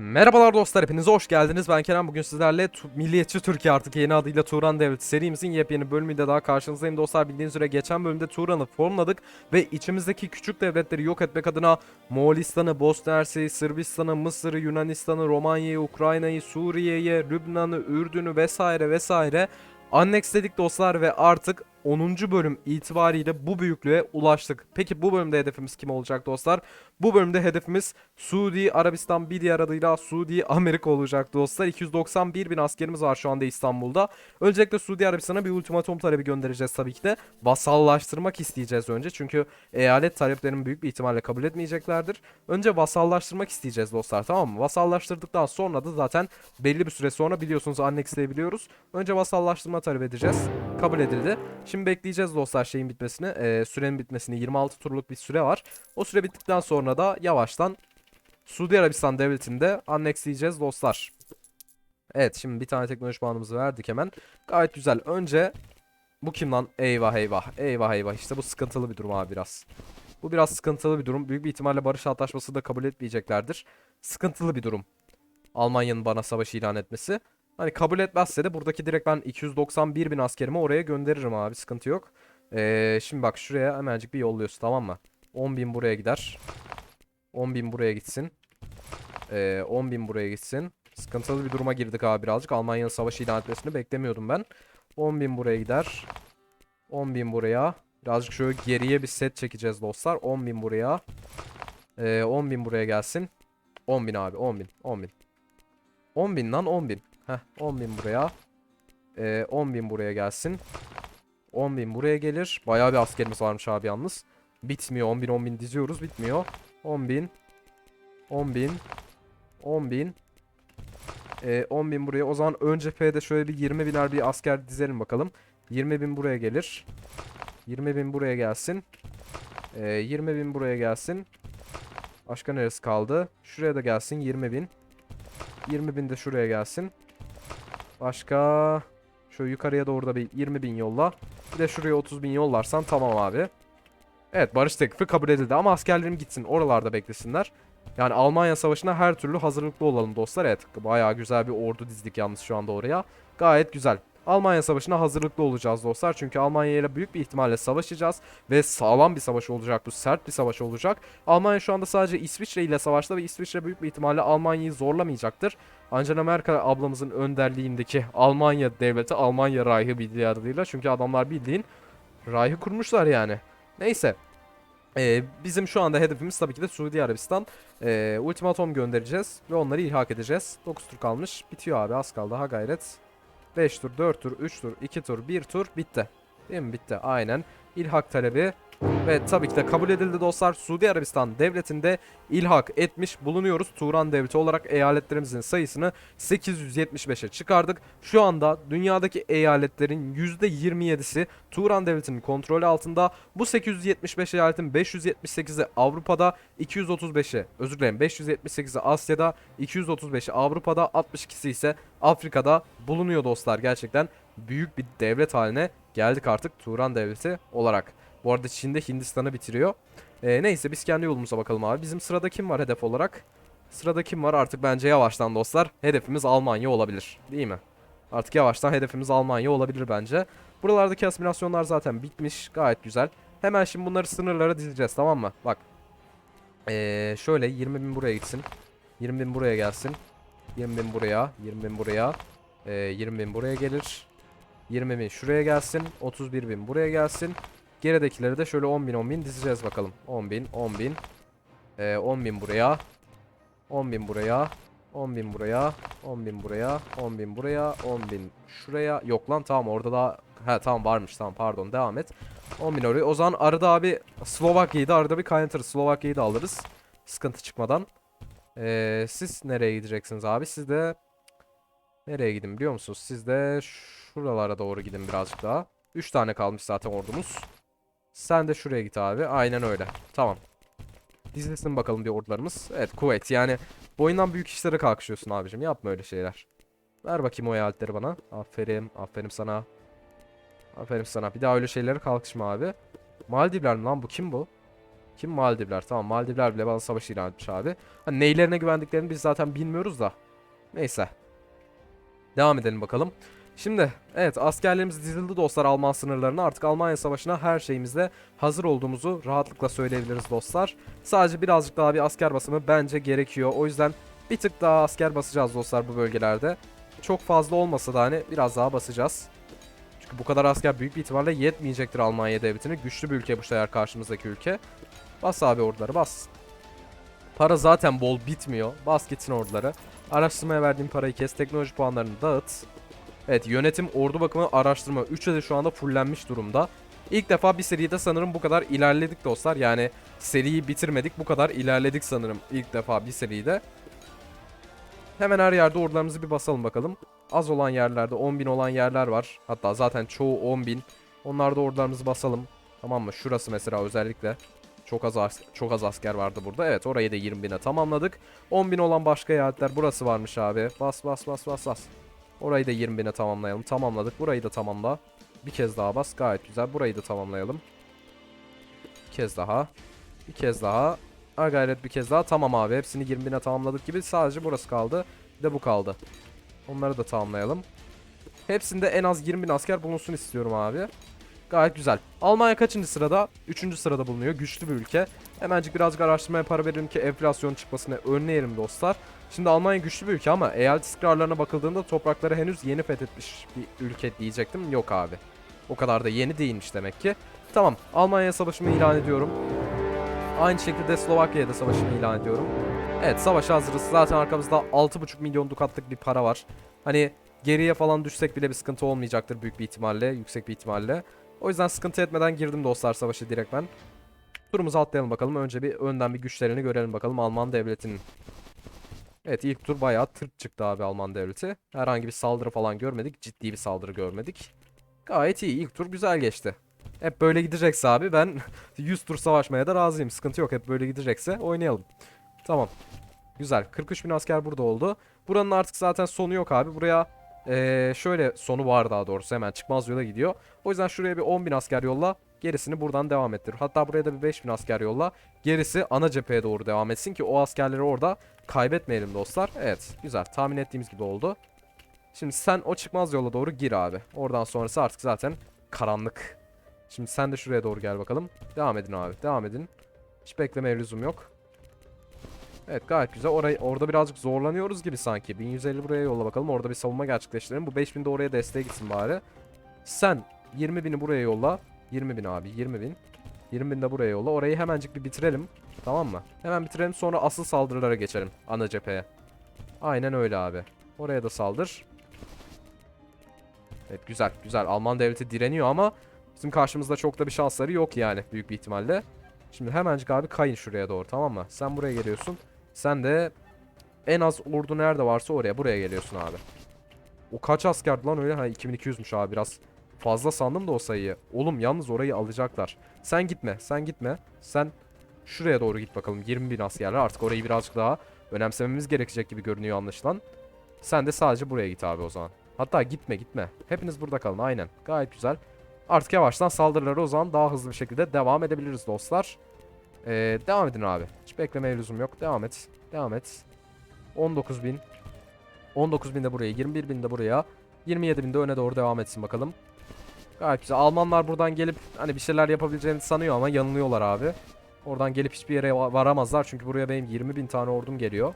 Merhabalar dostlar hepiniz hoş geldiniz. Ben Kenan bugün sizlerle Tu- Milliyetçi Türkiye artık yeni adıyla Turan Devleti serimizin yepyeni bölümünde daha karşınızdayım dostlar. Bildiğiniz üzere geçen bölümde Turan'ı formladık ve içimizdeki küçük devletleri yok etmek adına Moğolistan'ı, Bosna Hersek'i, Sırbistan'ı, Mısır'ı, Yunanistan'ı, Romanya'yı, Ukrayna'yı, Suriye'yi, Lübnan'ı, Ürdün'ü vesaire vesaire anneksledik dostlar ve artık 10. bölüm itibariyle bu büyüklüğe ulaştık. Peki bu bölümde hedefimiz kim olacak dostlar? Bu bölümde hedefimiz Suudi Arabistan bir diğer adıyla Suudi Amerika olacak dostlar. 291 bin askerimiz var şu anda İstanbul'da. Öncelikle Suudi Arabistan'a bir ultimatum talebi göndereceğiz tabii ki de. Vasallaştırmak isteyeceğiz önce. Çünkü eyalet taleplerini büyük bir ihtimalle kabul etmeyeceklerdir. Önce vasallaştırmak isteyeceğiz dostlar tamam mı? Vasallaştırdıktan sonra da zaten belli bir süre sonra biliyorsunuz anneksleyebiliyoruz. Önce vasallaştırma talep edeceğiz. Kabul edildi. Şimdi bekleyeceğiz dostlar şeyin bitmesini. Ee, sürenin bitmesini. 26 turluk bir süre var. O süre bittikten sonra da yavaştan Suudi Arabistan devletinde anneksleyeceğiz dostlar. Evet şimdi bir tane teknoloji puanımızı verdik hemen. Gayet güzel. Önce bu kim lan? Eyvah eyvah. Eyvah eyvah. İşte bu sıkıntılı bir durum abi biraz. Bu biraz sıkıntılı bir durum. Büyük bir ihtimalle barış antlaşması da kabul etmeyeceklerdir. Sıkıntılı bir durum. Almanya'nın bana savaş ilan etmesi. Hani kabul etmezse de buradaki direkt ben 291 bin askerimi oraya gönderirim abi. Sıkıntı yok. Ee, şimdi bak şuraya hemencik bir yolluyorsun tamam mı? 10 bin buraya gider. 10 bin buraya gitsin. Ee, 10 bin buraya gitsin. Sıkıntılı bir duruma girdik abi birazcık. Almanya'nın savaşı ilan etmesini beklemiyordum ben. 10 bin buraya gider. 10 bin buraya. Birazcık şöyle geriye bir set çekeceğiz dostlar. 10 bin buraya. Ee, 10 bin buraya gelsin. 10 bin abi 10 bin 10 bin. 10 bin lan 10 bin. Heh 10 bin buraya. Ee, 10 bin buraya gelsin. 10 bin buraya gelir. Bayağı bir askerimiz varmış abi yalnız. Bitmiyor 10 bin 10 bin diziyoruz bitmiyor. 10 bin. 10 bin. 10 bin. Ee, 10 bin buraya. O zaman ön cephede şöyle bir 20 biner bir asker dizelim bakalım. 20 bin buraya gelir. 20 bin buraya gelsin. Ee, 20 bin buraya gelsin. Başka neresi kaldı? Şuraya da gelsin 20 bin. 20 bin de şuraya gelsin. Başka... Şöyle yukarıya doğru da bir 20 bin yolla. Bir de şuraya 30 bin yollarsan tamam abi. Evet barış teklifi kabul edildi ama askerlerim gitsin oralarda beklesinler. Yani Almanya savaşına her türlü hazırlıklı olalım dostlar. Evet bayağı güzel bir ordu dizdik yalnız şu anda oraya. Gayet güzel. Almanya savaşına hazırlıklı olacağız dostlar. Çünkü Almanya ile büyük bir ihtimalle savaşacağız. Ve sağlam bir savaş olacak bu. Sert bir savaş olacak. Almanya şu anda sadece İsviçre ile savaşta ve İsviçre büyük bir ihtimalle Almanya'yı zorlamayacaktır. Angela Merkel ablamızın önderliğindeki Almanya devleti Almanya Reich'ı bildiği adıyla. Çünkü adamlar bildiğin Reich'ı kurmuşlar yani. Neyse. Ee, bizim şu anda hedefimiz tabii ki de Suudi Arabistan. Ee, ultimatom göndereceğiz ve onları ilhak edeceğiz. 9 tur kalmış. Bitiyor abi az kaldı ha gayret. 5 tur, 4 tur, 3 tur, 2 tur, 1 tur bitti. Değil mi? Bitti. Aynen. İlhak talebi ve tabii ki de kabul edildi dostlar. Suudi Arabistan devletinde ilhak etmiş bulunuyoruz. Turan devleti olarak eyaletlerimizin sayısını 875'e çıkardık. Şu anda dünyadaki eyaletlerin %27'si Turan devletinin kontrolü altında. Bu 875 eyaletin 578'i Avrupa'da, 235'i özür dilerim 578'i Asya'da, 235'i Avrupa'da, 62'si ise Afrika'da bulunuyor dostlar. Gerçekten büyük bir devlet haline geldik artık Turan devleti olarak. Bu arada Çin'de Hindistan'ı bitiriyor. Ee, neyse biz kendi yolumuza bakalım abi. Bizim sırada kim var hedef olarak? Sırada kim var artık bence yavaştan dostlar. Hedefimiz Almanya olabilir. Değil mi? Artık yavaştan hedefimiz Almanya olabilir bence. Buralardaki asimilasyonlar zaten bitmiş. Gayet güzel. Hemen şimdi bunları sınırlara dizeceğiz tamam mı? Bak. Ee, şöyle 20 bin buraya gitsin. 20 bin buraya gelsin. 20 bin buraya. 20 bin buraya. Ee, 20 bin buraya gelir. 20 bin şuraya gelsin. 31 bin buraya gelsin. Geridekileri de şöyle 10 bin 10 bin dizeceğiz bakalım. 10 bin 10 bin. Ee, 10 bin buraya. 10 bin buraya. 10 bin buraya. 10 bin buraya. 10 bin buraya. 10 bin şuraya. Yok lan tamam orada da. He tamam varmış tamam pardon devam et. 10 bin oraya. O zaman arada abi Slovakya'yı da arada bir kaynatırız. Slovakya'yı da alırız. Sıkıntı çıkmadan. Ee, siz nereye gideceksiniz abi? Siz de nereye gidin biliyor musunuz? Siz de şuralara doğru gidin birazcık daha. 3 tane kalmış zaten ordumuz. Sen de şuraya git abi. Aynen öyle. Tamam. Dizilsin bakalım bir ordularımız. Evet Kuveyt yani boyundan büyük işlere kalkışıyorsun abicim. Yapma öyle şeyler. Ver bakayım o eyaletleri bana. Aferin. Aferin sana. Aferin sana. Bir daha öyle şeylere kalkışma abi. Maldivler mi lan bu? Kim bu? Kim? Maldivler. Tamam Maldivler bile bana savaş ilan etmiş abi. Hani neylerine güvendiklerini biz zaten bilmiyoruz da. Neyse. Devam edelim bakalım. Şimdi evet askerlerimiz dizildi dostlar Alman sınırlarına. Artık Almanya Savaşı'na her şeyimizde hazır olduğumuzu rahatlıkla söyleyebiliriz dostlar. Sadece birazcık daha bir asker basımı bence gerekiyor. O yüzden bir tık daha asker basacağız dostlar bu bölgelerde. Çok fazla olmasa da hani biraz daha basacağız. Çünkü bu kadar asker büyük bir ihtimalle yetmeyecektir Almanya devletine. Güçlü bir ülke bu sefer karşımızdaki ülke. Bas abi orduları bas. Para zaten bol bitmiyor. Bas gitsin orduları. Araştırmaya verdiğim parayı kes. Teknoloji puanlarını dağıt. Evet yönetim, ordu bakımı, araştırma. Üçü de şu anda fullenmiş durumda. İlk defa bir seride sanırım bu kadar ilerledik dostlar. Yani seriyi bitirmedik bu kadar ilerledik sanırım ilk defa bir seride. Hemen her yerde ordularımızı bir basalım bakalım. Az olan yerlerde 10.000 olan yerler var. Hatta zaten çoğu 10.000. Onlarda ordularımızı basalım. Tamam mı? Şurası mesela özellikle. Çok az çok az asker vardı burada. Evet orayı da 20.000'e tamamladık. 10.000 olan başka eyaletler burası varmış abi. Bas bas bas bas bas. Orayı da 20.000'e tamamlayalım. Tamamladık. Burayı da tamamla. Bir kez daha bas. Gayet güzel. Burayı da tamamlayalım. Bir kez daha. Bir kez daha. Ha gayret bir kez daha. Tamam abi. Hepsini 20.000'e tamamladık gibi. Sadece burası kaldı. Bir de bu kaldı. Onları da tamamlayalım. Hepsinde en az 20.000 asker bulunsun istiyorum abi. Gayet güzel. Almanya kaçıncı sırada? Üçüncü sırada bulunuyor. Güçlü bir ülke. Hemencik birazcık araştırmaya para verelim ki enflasyon çıkmasını önleyelim dostlar. Şimdi Almanya güçlü bir ülke ama eyalet istikrarlarına bakıldığında toprakları henüz yeni fethetmiş bir ülke diyecektim. Yok abi. O kadar da yeni değilmiş demek ki. Tamam. Almanya savaşımı ilan ediyorum. Aynı şekilde Slovakya'ya da savaşımı ilan ediyorum. Evet savaşa hazırız. Zaten arkamızda 6,5 milyon dukatlık bir para var. Hani geriye falan düşsek bile bir sıkıntı olmayacaktır büyük bir ihtimalle. Yüksek bir ihtimalle. O yüzden sıkıntı etmeden girdim dostlar savaşa direkt ben. Turumuzu atlayalım bakalım. Önce bir önden bir güçlerini görelim bakalım Alman devletinin. Evet ilk tur bayağı tırt çıktı abi Alman devleti. Herhangi bir saldırı falan görmedik. Ciddi bir saldırı görmedik. Gayet iyi. İlk tur güzel geçti. Hep böyle gidecekse abi ben 100 tur savaşmaya da razıyım. Sıkıntı yok. Hep böyle gidecekse oynayalım. Tamam. Güzel. 43 bin asker burada oldu. Buranın artık zaten sonu yok abi. Buraya eee, şöyle sonu var daha doğrusu. Hemen çıkmaz yola gidiyor. O yüzden şuraya bir 10 bin asker yolla. Gerisini buradan devam ettir. Hatta buraya da bir 5 bin asker yolla. Gerisi ana cepheye doğru devam etsin ki o askerleri orada kaybetmeyelim dostlar. Evet güzel tahmin ettiğimiz gibi oldu. Şimdi sen o çıkmaz yola doğru gir abi. Oradan sonrası artık zaten karanlık. Şimdi sen de şuraya doğru gel bakalım. Devam edin abi devam edin. Hiç beklemeye lüzum yok. Evet gayet güzel. Orayı, orada birazcık zorlanıyoruz gibi sanki. 1150 buraya yolla bakalım. Orada bir savunma gerçekleştirelim. Bu 5000 de oraya desteğe gitsin bari. Sen 20 bini buraya yolla. 20 bin abi 20 bin. 20 bin de buraya yolla. Orayı hemencik bir bitirelim. Tamam mı? Hemen bitirelim sonra asıl saldırılara geçelim. Ana cepheye. Aynen öyle abi. Oraya da saldır. Evet güzel güzel. Alman devleti direniyor ama bizim karşımızda çok da bir şansları yok yani büyük bir ihtimalle. Şimdi hemencik abi kayın şuraya doğru tamam mı? Sen buraya geliyorsun. Sen de en az ordu nerede varsa oraya buraya geliyorsun abi. O kaç askerdi lan öyle? Ha 2200'müş abi biraz fazla sandım da o sayıyı. Oğlum yalnız orayı alacaklar. Sen gitme sen gitme. Sen şuraya doğru git bakalım 20 bin askerler artık orayı birazcık daha önemsememiz gerekecek gibi görünüyor anlaşılan. Sen de sadece buraya git abi o zaman. Hatta gitme gitme. Hepiniz burada kalın aynen. Gayet güzel. Artık yavaştan saldırıları o zaman daha hızlı bir şekilde devam edebiliriz dostlar. Ee, devam edin abi. Hiç beklemeye lüzum yok. Devam et. Devam et. 19 bin. 19 bin de buraya. 21 bin de buraya. 27 bin de öne doğru devam etsin bakalım. Gayet güzel. Almanlar buradan gelip hani bir şeyler yapabileceğini sanıyor ama yanılıyorlar abi. Oradan gelip hiçbir yere va- varamazlar. Çünkü buraya benim 20 bin tane ordum geliyor.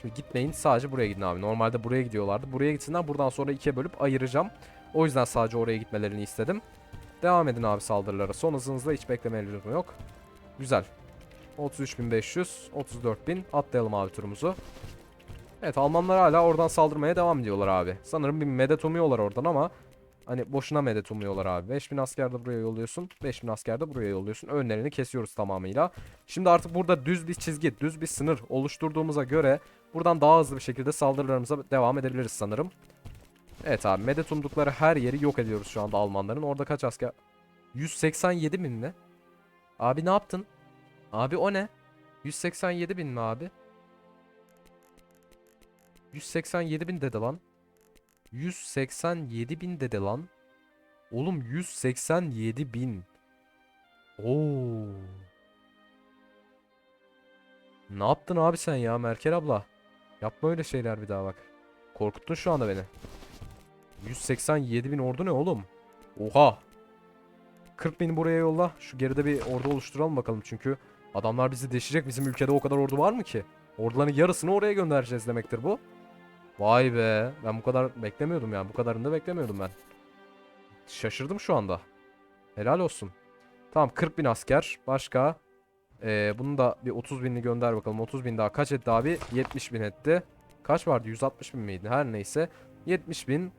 Şimdi gitmeyin. Sadece buraya gidin abi. Normalde buraya gidiyorlardı. Buraya gitsinler. Buradan sonra ikiye bölüp ayıracağım. O yüzden sadece oraya gitmelerini istedim. Devam edin abi saldırılara. Son hızınızda hiç beklemeye lüzum yok. Güzel. 33.500, 34.000. Atlayalım abi turumuzu. Evet Almanlar hala oradan saldırmaya devam ediyorlar abi. Sanırım bir medet umuyorlar oradan ama hani boşuna medet umuyorlar abi. 5000 asker de buraya yolluyorsun. 5000 asker de buraya yolluyorsun. Önlerini kesiyoruz tamamıyla. Şimdi artık burada düz bir çizgi, düz bir sınır oluşturduğumuza göre buradan daha hızlı bir şekilde saldırılarımıza devam edebiliriz sanırım. Evet abi medet umdukları her yeri yok ediyoruz şu anda Almanların. Orada kaç asker? 187 bin mi? Abi ne yaptın? Abi o ne? 187 bin mi abi? 187 bin dedi lan. 187 bin dedi lan. Oğlum 187 bin. Oo. Ne yaptın abi sen ya Merkel abla? Yapma öyle şeyler bir daha bak. Korkuttun şu anda beni. 187 bin ordu ne oğlum? Oha. 40 bin buraya yolla. Şu geride bir ordu oluşturalım bakalım çünkü adamlar bizi deşecek. Bizim ülkede o kadar ordu var mı ki? Orduların yarısını oraya göndereceğiz demektir bu. Vay be. Ben bu kadar beklemiyordum yani. Bu kadarını da beklemiyordum ben. Şaşırdım şu anda. Helal olsun. Tamam 40 bin asker. Başka? Ee, bunu da bir 30 binini gönder bakalım. 30 bin daha kaç etti abi? 70 bin etti. Kaç vardı? 160 bin miydi? Her neyse. 70 bin.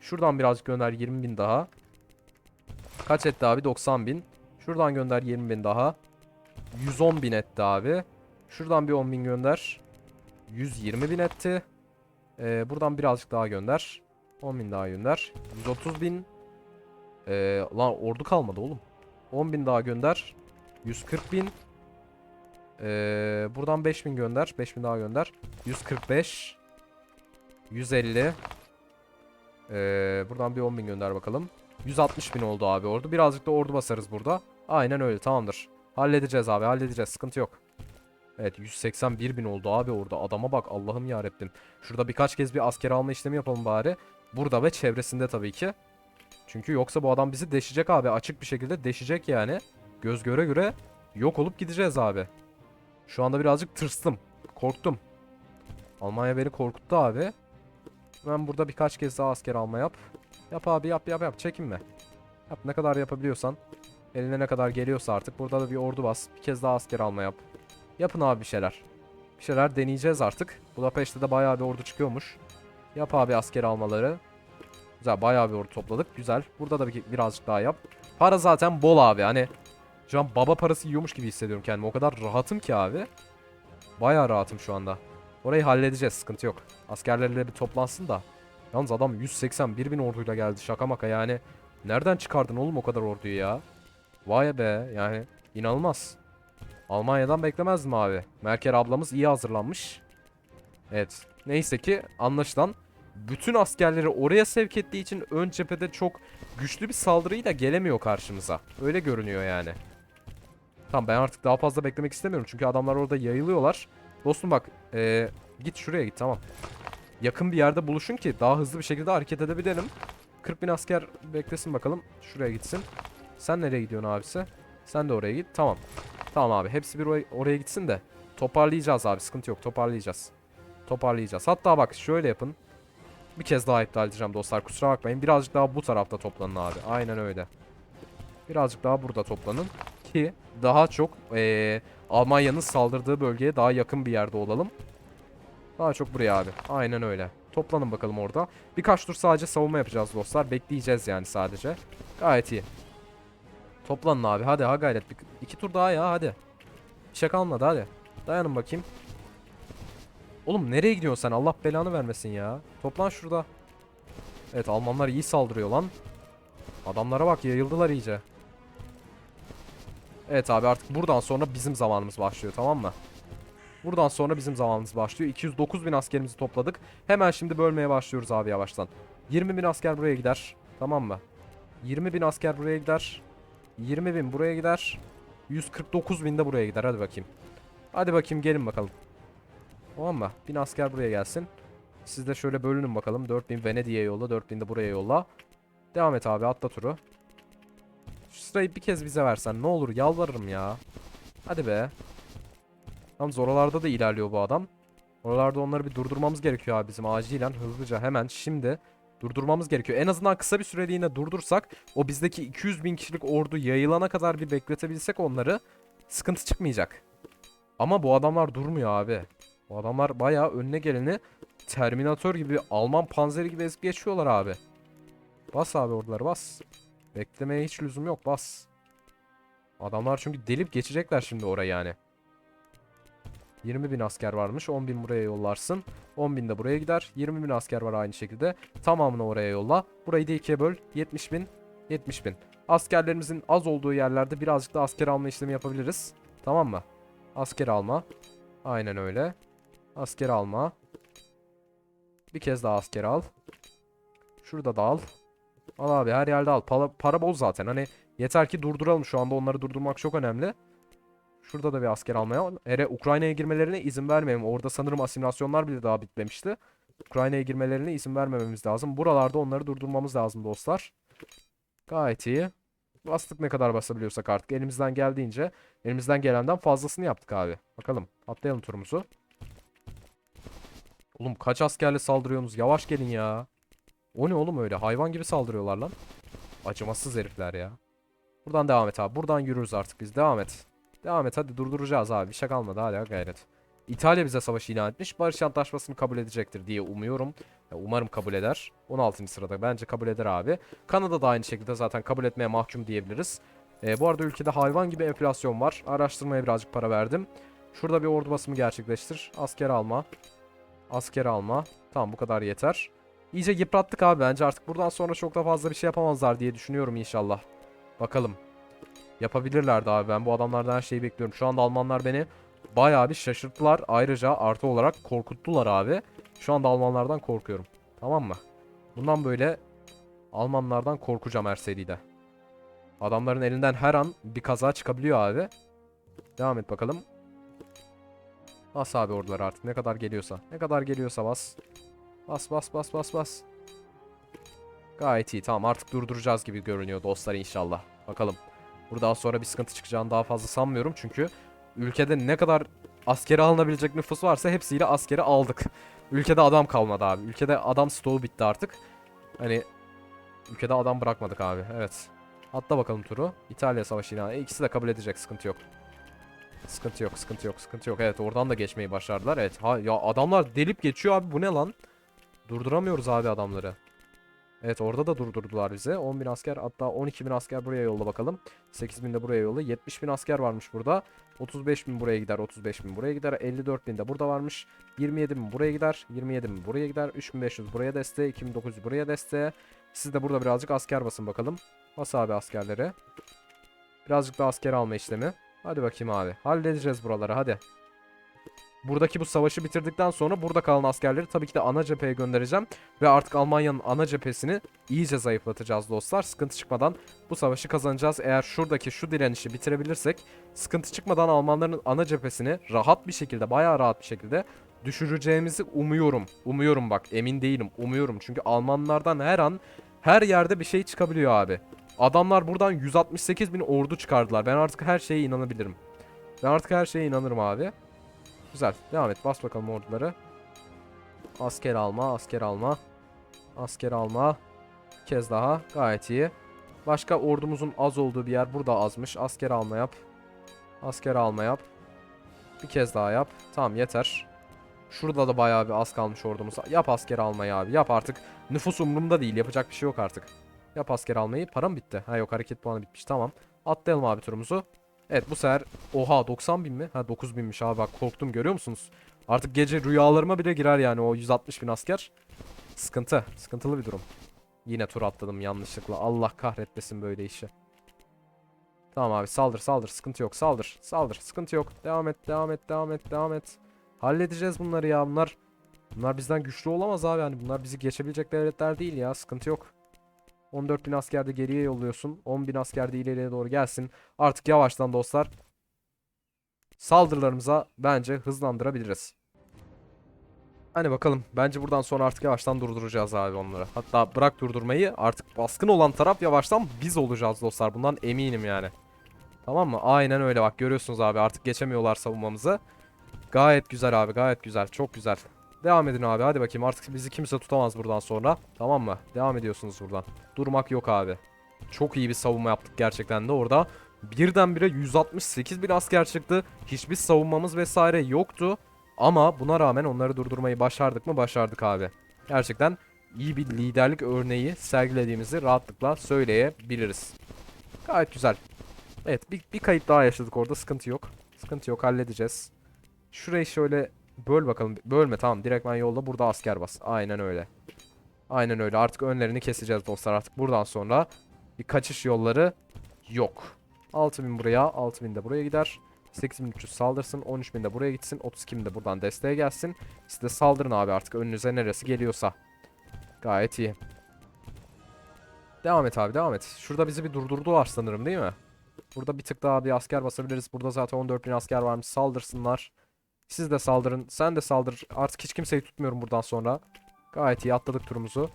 Şuradan birazcık gönder 20 bin daha. Kaç etti abi? 90 bin. Şuradan gönder 20 bin daha. 110 bin etti abi. Şuradan bir 10 bin gönder. 120 bin etti. Ee, buradan birazcık daha gönder. 10 bin daha gönder. 130 bin. Ee, lan ordu kalmadı oğlum. 10 bin daha gönder. 140 bin. Ee, buradan 5 bin gönder. 5 bin daha gönder. 145. 150. Ee, buradan bir 10 bin gönder bakalım. 160 bin oldu abi ordu. Birazcık da ordu basarız burada. Aynen öyle tamamdır. Halledeceğiz abi halledeceğiz sıkıntı yok. Evet 181 bin oldu abi orada. Adama bak Allah'ım yarabbim. Şurada birkaç kez bir asker alma işlemi yapalım bari. Burada ve çevresinde tabii ki. Çünkü yoksa bu adam bizi deşecek abi. Açık bir şekilde deşecek yani. Göz göre göre yok olup gideceğiz abi. Şu anda birazcık tırstım. Korktum. Almanya beni korkuttu abi. Ben burada birkaç kez daha asker alma yap. Yap abi yap yap yap çekinme. Yap ne kadar yapabiliyorsan. Eline ne kadar geliyorsa artık. Burada da bir ordu bas. Bir kez daha asker alma yap. Yapın abi bir şeyler. Bir şeyler deneyeceğiz artık. Budapeşte de bayağı bir ordu çıkıyormuş. Yap abi asker almaları. Güzel bayağı bir ordu topladık. Güzel. Burada da bir, birazcık daha yap. Para zaten bol abi. Hani şu an baba parası yiyormuş gibi hissediyorum kendimi. O kadar rahatım ki abi. Bayağı rahatım şu anda. Orayı halledeceğiz. Sıkıntı yok. Askerlerle bir toplansın da. Yalnız adam 181 bin orduyla geldi. Şaka maka yani. Nereden çıkardın oğlum o kadar orduyu ya? Vay be yani inanılmaz. Almanya'dan beklemezdim abi. Merkel ablamız iyi hazırlanmış. Evet. Neyse ki anlaşılan bütün askerleri oraya sevk ettiği için ön cephede çok güçlü bir saldırıyla gelemiyor karşımıza. Öyle görünüyor yani. Tamam ben artık daha fazla beklemek istemiyorum. Çünkü adamlar orada yayılıyorlar. Dostum bak ee, git şuraya git tamam. Yakın bir yerde buluşun ki daha hızlı bir şekilde hareket edebilelim. 40 bin asker beklesin bakalım. Şuraya gitsin. Sen nereye gidiyorsun abisi? Sen de oraya git. Tamam. Tamam abi. Hepsi bir oraya, gitsin de. Toparlayacağız abi. Sıkıntı yok. Toparlayacağız. Toparlayacağız. Hatta bak şöyle yapın. Bir kez daha iptal edeceğim dostlar. Kusura bakmayın. Birazcık daha bu tarafta toplanın abi. Aynen öyle. Birazcık daha burada toplanın. Ki daha çok eee, Almanya'nın saldırdığı bölgeye daha yakın bir yerde olalım. Daha çok buraya abi. Aynen öyle. Toplanın bakalım orada. Birkaç tur sadece savunma yapacağız dostlar. Bekleyeceğiz yani sadece. Gayet iyi. Toplanın abi. Hadi ha gayret. Bir, iki tur daha ya hadi. Bir şey kalmadı hadi. Dayanın bakayım. Oğlum nereye gidiyorsun sen? Allah belanı vermesin ya. Toplan şurada. Evet Almanlar iyi saldırıyor lan. Adamlara bak yayıldılar iyice. Evet abi artık buradan sonra bizim zamanımız başlıyor tamam mı? Buradan sonra bizim zamanımız başlıyor. 209 bin askerimizi topladık. Hemen şimdi bölmeye başlıyoruz abi yavaştan. 20 bin asker buraya gider. Tamam mı? 20 bin asker buraya gider. 20 bin buraya gider. 149 bin de buraya gider. Hadi bakayım. Hadi bakayım gelin bakalım. Tamam mı? 1000 asker buraya gelsin. Siz de şöyle bölünün bakalım. 4000 Venedik'e yolla. 4000 de buraya yolla. Devam et abi atla turu. Şu sırayı bir kez bize versen ne olur yalvarırım ya. Hadi be. Tam oralarda da ilerliyor bu adam. Oralarda onları bir durdurmamız gerekiyor abi bizim acilen hızlıca hemen şimdi durdurmamız gerekiyor. En azından kısa bir süreliğine durdursak o bizdeki 200 bin kişilik ordu yayılana kadar bir bekletebilsek onları sıkıntı çıkmayacak. Ama bu adamlar durmuyor abi. Bu adamlar bayağı önüne geleni Terminator gibi Alman panzeri gibi ezip geçiyorlar abi. Bas abi orduları bas. Beklemeye hiç lüzum yok bas. Adamlar çünkü delip geçecekler şimdi oraya yani. 20 bin asker varmış. 10 bin buraya yollarsın. 10 bin de buraya gider. 20 bin asker var aynı şekilde. Tamamını oraya yolla. Burayı da ikiye böl. 70 bin. 70 bin. Askerlerimizin az olduğu yerlerde birazcık da asker alma işlemi yapabiliriz. Tamam mı? Asker alma. Aynen öyle. Asker alma. Bir kez daha asker al. Şurada da al. Al abi her yerde al. Para, para bol zaten. Hani yeter ki durduralım şu anda. Onları durdurmak çok önemli. Şurada da bir asker almaya. Ere Ukrayna'ya girmelerine izin vermeyelim. Orada sanırım asimilasyonlar bile daha bitmemişti. Ukrayna'ya girmelerine izin vermememiz lazım. Buralarda onları durdurmamız lazım dostlar. Gayet iyi. Bastık ne kadar basabiliyorsak artık. Elimizden geldiğince elimizden gelenden fazlasını yaptık abi. Bakalım. Atlayalım turumuzu. Oğlum kaç askerle saldırıyorsunuz? Yavaş gelin ya. O ne oğlum öyle? Hayvan gibi saldırıyorlar lan. Acımasız herifler ya. Buradan devam et abi. Buradan yürürüz artık biz. Devam et. Devam et hadi durduracağız abi. Bir şey kalmadı hadi ha, gayret. İtalya bize savaşı ilan etmiş. Barış Antlaşması'nı kabul edecektir diye umuyorum. Ya, umarım kabul eder. 16. sırada bence kabul eder abi. Kanada da aynı şekilde zaten kabul etmeye mahkum diyebiliriz. Ee, bu arada ülkede hayvan gibi enflasyon var. Araştırmaya birazcık para verdim. Şurada bir ordu basımı gerçekleştir. Asker alma. Asker alma. Tamam bu kadar yeter. İyice yıprattık abi bence artık buradan sonra çok da fazla bir şey yapamazlar diye düşünüyorum inşallah. Bakalım. Yapabilirlerdi abi ben bu adamlardan her şeyi bekliyorum. Şu anda Almanlar beni bayağı bir şaşırttılar. Ayrıca artı olarak korkuttular abi. Şu anda Almanlardan korkuyorum. Tamam mı? Bundan böyle Almanlardan korkacağım her seride. Adamların elinden her an bir kaza çıkabiliyor abi. Devam et bakalım. Bas abi ordular artık ne kadar geliyorsa. Ne kadar geliyorsa bas. Bas bas bas bas bas. Gayet iyi tamam artık durduracağız gibi görünüyor dostlar inşallah. Bakalım. Buradan sonra bir sıkıntı çıkacağını daha fazla sanmıyorum çünkü ülkede ne kadar askeri alınabilecek nüfus varsa hepsiyle askeri aldık. Ülkede adam kalmadı abi. Ülkede adam stoğu bitti artık. Hani ülkede adam bırakmadık abi. Evet. Atla bakalım turu. İtalya savaşı ilanı. E, ikisi de kabul edecek. Sıkıntı yok. Sıkıntı yok, sıkıntı yok, sıkıntı yok. Evet, oradan da geçmeyi başardılar. Evet. Ha ya adamlar delip geçiyor abi. Bu ne lan? Durduramıyoruz abi adamları. Evet orada da durdurdular bize. 10.000 asker hatta 12.000 asker buraya yolla bakalım. 8.000 de buraya yolla. 70.000 asker varmış burada. 35.000 buraya gider. 35.000 buraya gider. 54.000 de burada varmış. 27.000 buraya gider. 27.000 buraya gider. 3.500 buraya desteğe. 2.900 buraya desteğe. Siz de burada birazcık asker basın bakalım. Bas abi askerleri. Birazcık da asker alma işlemi. Hadi bakayım abi. Halledeceğiz buraları hadi. Buradaki bu savaşı bitirdikten sonra burada kalan askerleri tabii ki de ana cepheye göndereceğim. Ve artık Almanya'nın ana cephesini iyice zayıflatacağız dostlar. Sıkıntı çıkmadan bu savaşı kazanacağız. Eğer şuradaki şu direnişi bitirebilirsek sıkıntı çıkmadan Almanların ana cephesini rahat bir şekilde bayağı rahat bir şekilde düşüreceğimizi umuyorum. Umuyorum bak emin değilim umuyorum. Çünkü Almanlardan her an her yerde bir şey çıkabiliyor abi. Adamlar buradan 168 bin ordu çıkardılar. Ben artık her şeye inanabilirim. Ben artık her şeye inanırım abi. Güzel. Devam et. Bas bakalım orduları. Asker alma, asker alma. Asker alma. Bir kez daha. Gayet iyi. Başka ordumuzun az olduğu bir yer burada azmış. Asker alma yap. Asker alma yap. Bir kez daha yap. Tamam yeter. Şurada da bayağı bir az kalmış ordumuz. Yap asker almayı abi. Yap artık. Nüfus umurumda değil. Yapacak bir şey yok artık. Yap asker almayı. Param bitti. Ha yok hareket puanı bitmiş. Tamam. Atlayalım abi turumuzu. Evet bu sefer oha 90 bin mi? Ha 9 binmiş abi bak korktum görüyor musunuz? Artık gece rüyalarıma bile girer yani o 160 bin asker. Sıkıntı. Sıkıntılı bir durum. Yine tur atladım yanlışlıkla. Allah kahretmesin böyle işi. Tamam abi saldır saldır sıkıntı yok saldır saldır sıkıntı yok. Devam et devam et devam et devam et. Halledeceğiz bunları ya bunlar. Bunlar bizden güçlü olamaz abi yani bunlar bizi geçebilecek devletler değil ya sıkıntı yok. 14 bin asker de geriye yolluyorsun. 10 bin asker de ileriye doğru gelsin. Artık yavaştan dostlar saldırılarımıza bence hızlandırabiliriz. Hani bakalım. Bence buradan sonra artık yavaştan durduracağız abi onları. Hatta bırak durdurmayı artık baskın olan taraf yavaştan biz olacağız dostlar. Bundan eminim yani. Tamam mı? Aynen öyle bak görüyorsunuz abi artık geçemiyorlar savunmamızı. Gayet güzel abi gayet güzel çok güzel. Devam edin abi hadi bakayım artık bizi kimse tutamaz buradan sonra. Tamam mı? Devam ediyorsunuz buradan. Durmak yok abi. Çok iyi bir savunma yaptık gerçekten de orada. Birdenbire 168 bin asker çıktı. Hiçbir savunmamız vesaire yoktu. Ama buna rağmen onları durdurmayı başardık mı? Başardık abi. Gerçekten iyi bir liderlik örneği sergilediğimizi rahatlıkla söyleyebiliriz. Gayet güzel. Evet bir, bir kayıp daha yaşadık orada sıkıntı yok. Sıkıntı yok halledeceğiz. Şurayı şöyle böl bakalım. Bölme tamam direktmen yolda burada asker bas. Aynen öyle. Aynen öyle artık önlerini keseceğiz dostlar artık buradan sonra bir kaçış yolları yok. 6000 buraya 6000 de buraya gider. 8300 saldırsın 13000 de buraya gitsin 32000 de buradan desteğe gelsin. Siz de saldırın abi artık önünüze neresi geliyorsa. Gayet iyi. Devam et abi devam et. Şurada bizi bir durdurdular sanırım değil mi? Burada bir tık daha bir asker basabiliriz. Burada zaten 14 bin asker varmış. Saldırsınlar. Siz de saldırın. Sen de saldır. Artık hiç kimseyi tutmuyorum buradan sonra. Gayet iyi atladık turumuzu.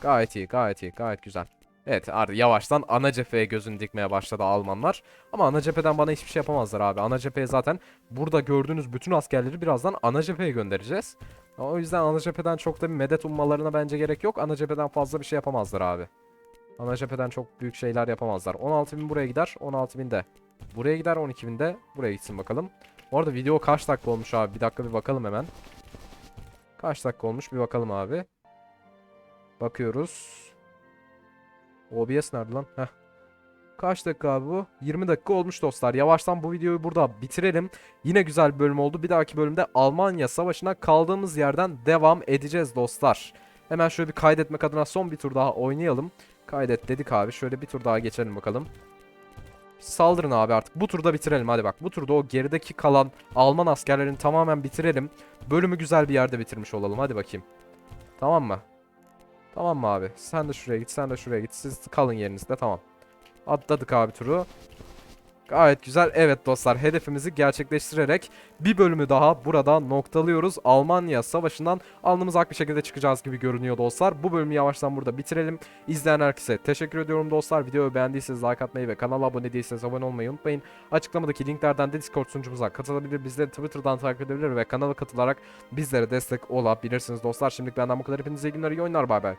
Gayet iyi, gayet iyi, gayet güzel. Evet artık yavaştan ana cepheye gözünü dikmeye başladı Almanlar. Ama ana cepheden bana hiçbir şey yapamazlar abi. Ana cepheye zaten burada gördüğünüz bütün askerleri birazdan ana cepheye göndereceğiz. O yüzden ana cepheden çok da bir medet ummalarına bence gerek yok. Ana cepheden fazla bir şey yapamazlar abi. Ana cepheden çok büyük şeyler yapamazlar. 16.000 buraya gider, 16.000 de buraya gider, 12.000 de buraya gitsin bakalım. Bu arada video kaç dakika olmuş abi? Bir dakika bir bakalım hemen. Kaç dakika olmuş bir bakalım abi. Bakıyoruz. OBS nerede lan? Heh. Kaç dakika abi bu? 20 dakika olmuş dostlar. Yavaştan bu videoyu burada bitirelim. Yine güzel bir bölüm oldu. Bir dahaki bölümde Almanya Savaşı'na kaldığımız yerden devam edeceğiz dostlar. Hemen şöyle bir kaydetmek adına son bir tur daha oynayalım. Kaydet dedik abi. Şöyle bir tur daha geçelim bakalım. Saldırın abi artık. Bu turda bitirelim hadi bak. Bu turda o gerideki kalan Alman askerlerini tamamen bitirelim. Bölümü güzel bir yerde bitirmiş olalım. Hadi bakayım. Tamam mı? Tamam mı abi? Sen de şuraya git, sen de şuraya git. Siz kalın yerinizde tamam. Atladık abi turu. Gayet güzel. Evet dostlar hedefimizi gerçekleştirerek bir bölümü daha burada noktalıyoruz. Almanya savaşından alnımız ak bir şekilde çıkacağız gibi görünüyor dostlar. Bu bölümü yavaştan burada bitirelim. İzleyen herkese teşekkür ediyorum dostlar. Videoyu beğendiyseniz like atmayı ve kanala abone değilseniz abone olmayı unutmayın. Açıklamadaki linklerden de Discord sunucumuza katılabilir. Bizleri Twitter'dan takip edebilir ve kanala katılarak bizlere destek olabilirsiniz dostlar. Şimdilik benden bu kadar. Hepinize iyi günler, iyi oyunlar. Bay bay.